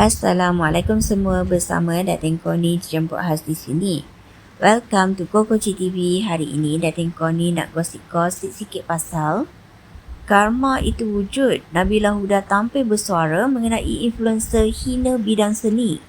Assalamualaikum semua bersama Datin Koni jemput khas di sini. Welcome to Koko TV. Hari ini Datin Koni nak gosip-gosip sikit pasal Karma itu wujud. Nabila Huda tampil bersuara mengenai influencer hina bidang seni.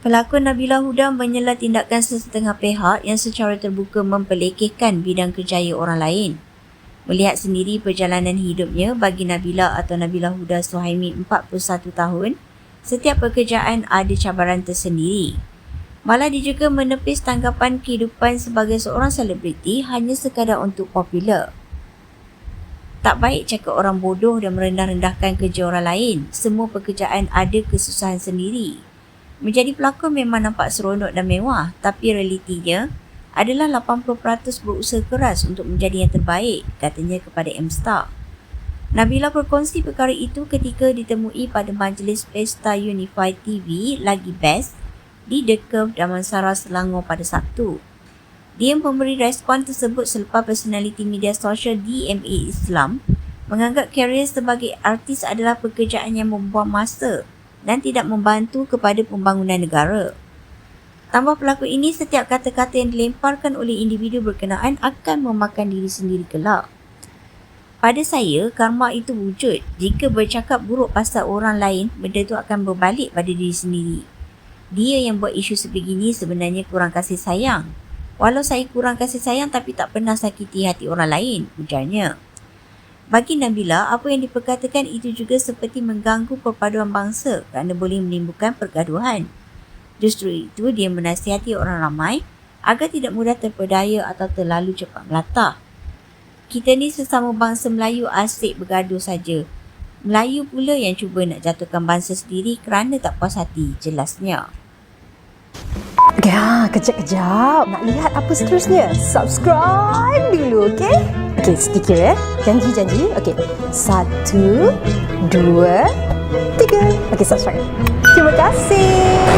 Pelakon Nabila Huda menyela tindakan sesetengah pihak yang secara terbuka mempelekehkan bidang kerjaya orang lain. Melihat sendiri perjalanan hidupnya bagi Nabila atau Nabila Huda Suhaimi 41 tahun, setiap pekerjaan ada cabaran tersendiri. Malah dia juga menepis tanggapan kehidupan sebagai seorang selebriti hanya sekadar untuk popular. Tak baik cakap orang bodoh dan merendah-rendahkan kerja orang lain. Semua pekerjaan ada kesusahan sendiri. Menjadi pelakon memang nampak seronok dan mewah, tapi realitinya adalah 80% berusaha keras untuk menjadi yang terbaik, katanya kepada M-Star. Nabila berkongsi perkara itu ketika ditemui pada majlis Pesta Unified TV lagi best di The Curve Damansara Selangor pada Sabtu. Dia memberi respon tersebut selepas personaliti media sosial DMA Islam menganggap karier sebagai artis adalah pekerjaan yang membuang masa dan tidak membantu kepada pembangunan negara. Tambah pelakon ini, setiap kata-kata yang dilemparkan oleh individu berkenaan akan memakan diri sendiri kelak. Pada saya, karma itu wujud. Jika bercakap buruk pasal orang lain, benda itu akan berbalik pada diri sendiri. Dia yang buat isu sebegini sebenarnya kurang kasih sayang. Walau saya kurang kasih sayang tapi tak pernah sakiti hati orang lain, ujarnya. Bagi Nabila, apa yang diperkatakan itu juga seperti mengganggu perpaduan bangsa kerana boleh menimbulkan pergaduhan. Justru itu, dia menasihati orang ramai agar tidak mudah terpedaya atau terlalu cepat melatah. Kita ni sesama bangsa Melayu asyik bergaduh saja. Melayu pula yang cuba nak jatuhkan bangsa sendiri kerana tak puas hati, jelasnya. Ya, kejap-kejap. Nak lihat apa seterusnya? Subscribe dulu, okey? Okey, sedikit ya. Janji-janji. Okey. Satu, dua, tiga. Okey, subscribe. Terima kasih.